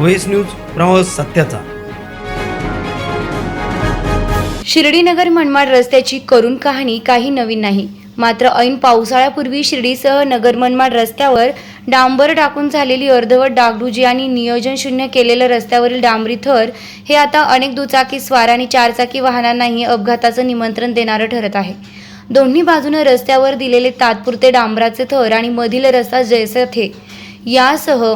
Voice news प्रवास सत्याचा. शिर्डीनगर मनमाड रस्त्याची करुण कहाणी काही नवीन नाही. मात्र ऐन पावसाळ्यापूर्वी शिर्डीसह नगर मनमाड रस्त्यावर डांबर टाकून झालेली अर्धवट डागडुजी आणि नियोजन शून्य केलेलं रस्त्यावरील डांबरी थर हे आता अनेक दुचाकी स्वार आणि चारचाकी वाहनांनाही अपघाताचं निमंत्रण देणारं ठरत आहे. दोन्ही बाजूनं रस्त्यावर दिलेले तात्पुरते डांबराचे थर आणि मधील रस्ता जैसे थे. यासह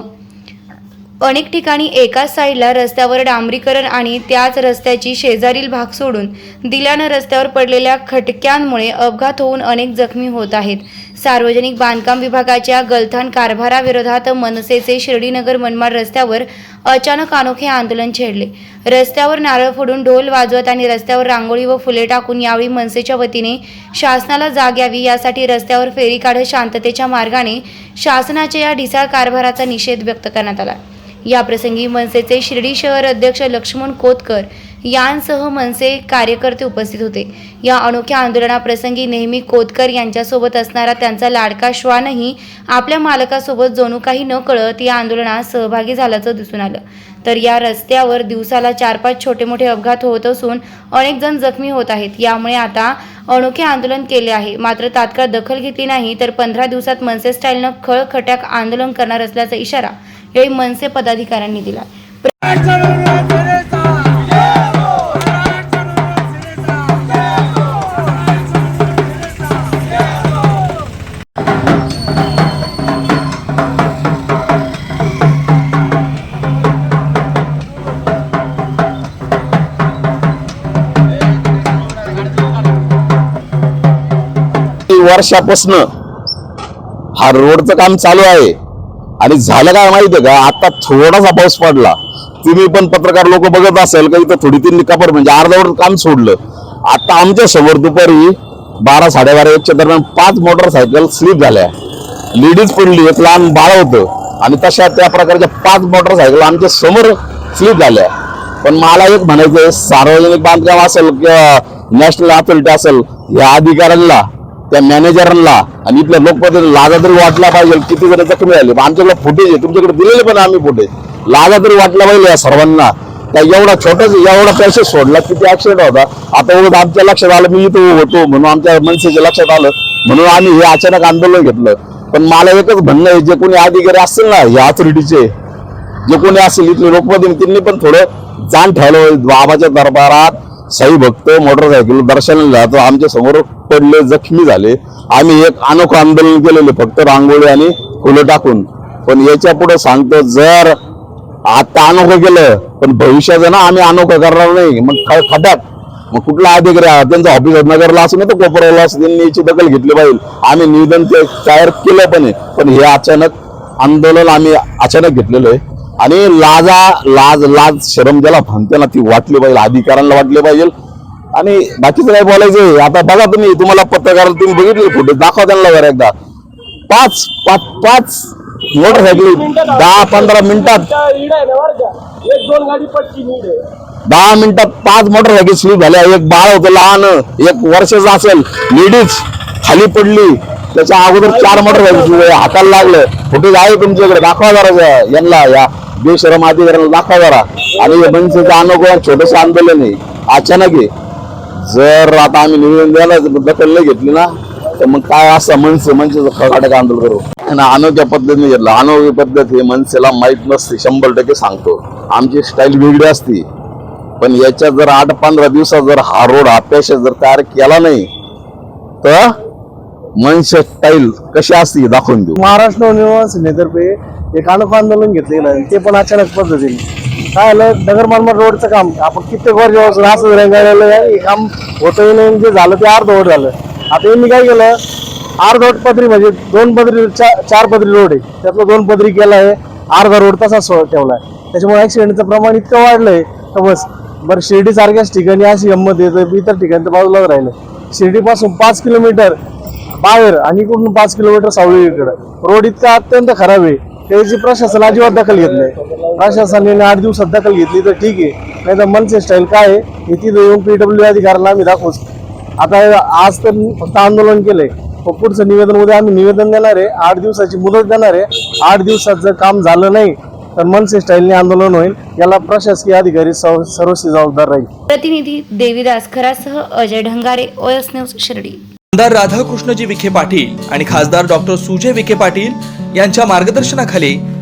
अनेक ठिकाणी एकाच साईडला रस्त्यावर डांबरीकरण आणि त्याच रस्त्याची शेजारील भाग सोडून दिल्यानं रस्त्यावर पडलेल्या खटक्यांमुळे अपघात होऊन अनेक जखमी होत आहेत. सार्वजनिक बांधकाम विभागाच्या गलथान कारभाराविरोधात मनसेचे शिर्डीनगर मनमाड रस्त्यावर अचानक अनोखे आंदोलन छेडले. रस्त्यावर नारळ फोडून ढोल वाजवत आणि रस्त्यावर रांगोळी व फुले टाकून यावेळी मनसेच्या वतीने शासनाला जाग यावी यासाठी रस्त्यावर फेरी काढत शांततेच्या मार्गाने शासनाच्या या ढिसाळ कारभाराचा निषेध व्यक्त करण्यात आला. याप्रसंगी मनसेचे शिर्डी शहर अध्यक्ष लक्ष्मण कोतकर यांसह मनसे कार्यकर्ते उपस्थित होते. या अनोख्या आंदोलनाप्रसंगी नेहमी कोतकर यांच्यासोबत असणारा त्यांचा लाडका श्वानही आपल्या मालकासोबत जणू काही न कळत या आंदोलनात सहभागी झाल्याचं दिसून आलं. तर या रस्त्यावर दिवसाला चार पाच छोटे मोठे अपघात होत असून अनेक जण जखमी होत आहेत. यामुळे आता अनोखे आंदोलन केले आहे. मात्र तात्काळ दखल घेतली नाही तर पंधरा दिवसात मनसे स्टाईलनं खळखट्याक आंदोलन करणार असल्याचा इशारा यावेळी मनसे पदाधिकाऱ्यांनी दिला वर्षापासून हा रोडचं काम चालू आहे. आणि झालं काय माहितीये का? आता थोडासा पाऊस पडला. तुम्ही पण पत्रकार लोक बघत असेल का इथं थोडी तीन कपर म्हणजे अर्धवट काम सोडलं. आता आमच्यासमोर दुपारी बारा साडेबारा एकच्या दरम्यान पाच मोटरसायकल स्लिप झाल्या. लेडीज पडली एक लहान बाळ होतं. आणि तशा त्या प्रकारच्या पाच मोटरसायकल आमच्यासमोर स्लिप झाल्या. पण मला एक म्हणायचं सार्वजनिक बांधकाम असेल किंवा नॅशनल अथॉरिटी असेल या अधिकाऱ्यांना त्या मॅनेजरांना आणि इथल्या लोकप्रतिनिधी लाजा तरी वाटला पाहिजे किती जण जखमी झाले. पण आमच्याकडे फुटेज आहे तुमच्याकडे दिलेले पण आम्ही फुटेज लाजा तरी वाटला पाहिजे या सर्वांना. त्या एवढा छोटाच एवढा पैसे सोडला किती ऍक्सिडेंट होता. आता उलट आमच्या लक्षात आलं मी इथं होतो म्हणून आमच्या मनसेच्या लक्षात आलं. म्हणून आम्ही हे अचानक आंदोलन घेतलं. पण मला एकच म्हणणं आहे जे कोणी अधिकारी असतील ना या अथॉरिटीचे जे कोणी असेल इथले लोकप्रतिनिधी त्यांनी पण थोडं जाण ठेवलं बाबाच्या दरबारात साई भक्त मोटरसायकल दर्शनाला जातो. आमच्यासमोर पडले जखमी झाले. आम्ही एक अनोखं आंदोलन केलेले फक्त रांगोळी आणि फुलं टाकून. पण याच्यापुढे सांगतो जर आता अनोखं केलं पण भविष्यात ना आम्ही अनोखं करणार नाही. मग ख- मग कुठला अधिकारी आहे, त्यांचं ऑफिस नगरला असं नाही तर कोपरवला असं त्यांनी याची दखल घेतली पाहिजे. आम्ही निवेदन ते तयार केलं पण आहे. पण हे अचानक आंदोलन आम्ही अचानक घेतलेलं आहे. आणि लाजा लाज लाज शरम ज्याला म्हणते ना ती वाटली पाहिजे अधिकाऱ्यांना वाटली पाहिजे. आणि बाकीचं काय बोलायचं आता बघा तुम्ही तुम्हाला पत्रकार तुम्ही बघितले फोटो दाखवा त्यांना जरा एकदा. पाच पाच पाच मोटरसायकल दहा पंधरा मिनिटात. दहा मिनिटात पाच मोटरसायकल स्लिप झाल्या. एक बाळ होतं लहान एक वर्षाचं असेल. लेडीज खाली पडली. त्याच्या अगोदर चार मोटरसायकल हाताला लागलं. फोटो आहे तुमच्याकडे. दाखवा जरा यांना या बेशरम अधिकाऱ्यांना दाखवा जरा. आणि हे मनसेचं अनोखं छोटस आंदोलन आहे. अचानक आहे. जर आता आम्ही निवेदन द्यायला दखल नाही घेतली ना तर मग काय असं मनसे मनसेचं खगाटक आंदोलन करू? आणि अनोख्या पद्धतीने घेतलं. अनोखी पद्धत हे मनसेला माहीत नसते शंभर टक्के सांगतो. आमची स्टाईल वेगळी असती. पण याच्यात जर आठ पंधरा दिवसात जर हा रोड हा जर तयार केला नाही तर मनसे स्टाईल कशी असते दाखवून देऊ. महाराष्ट्र नवनिर्माण सेनेतर्फे एक अनोखं आंदोलन घेतलेलं आहे. ते पण अचानक पद्धतीने. काय आलं? नगर मानमाड रोडचं काम. आपण कित्येक वर्ष असं रंगाळलेलं आहे. हे काम होतं नाही जे झालं ते अर्धवट झालं. आता यांनी काय केलं? अर्धवट पदरी म्हणजे दोन पदरी चार चार पदरी रोड आहे. त्यातलं दोन पदरी केला आहे अर्धा रोड तसा सो ठेवला आहे. त्याच्यामुळे ऍक्सिडेंटचं प्रमाण इतकं वाढलंय तर बस. बरं शिर्डी सारख्याच ठिकाणी अशी गंमत येतं इतर ठिकाणी तर बाजूलाच राहिलं. शिर्डीपासून पाच किलोमीटर बाहेर आणि इकडून पाच किलोमीटर सावळीकडे रोड इतका अत्यंत खराब आहे त्याची प्रशासन अजिबात दखल घेत नाही. प्रशासनाने आठ दिवसात दखल घेतली तर ठीक आहे. नाही तर मनसे स्टाईल काय आहे? हे तिथं येऊन पीडब्ल्यू अधिकाऱ्याला आम्ही दाखवूच आता आज तर फक्त आंदोलन केलंय. पुढचं निवेदन उद्या आम्ही निवेदन देणार आहे. आठ दिवसाची मुदत देणार आहे. आठ दिवसात जर काम झालं नाही तर मनसे स्टाईलने आंदोलन होईल. याला प्रशासकीय अधिकारी सर्व- सर्वस्वी जबाबदार राहील. प्रतिनिधी देवीदास खरासह अजय ढंगारे ओएस न्यूज शिर्डी. आमदार राधाकृष्णजी विखे पाटील आणि खासदार डॉक्टर सुजय विखे पाटील यांच्या मार्गदर्शनाखाली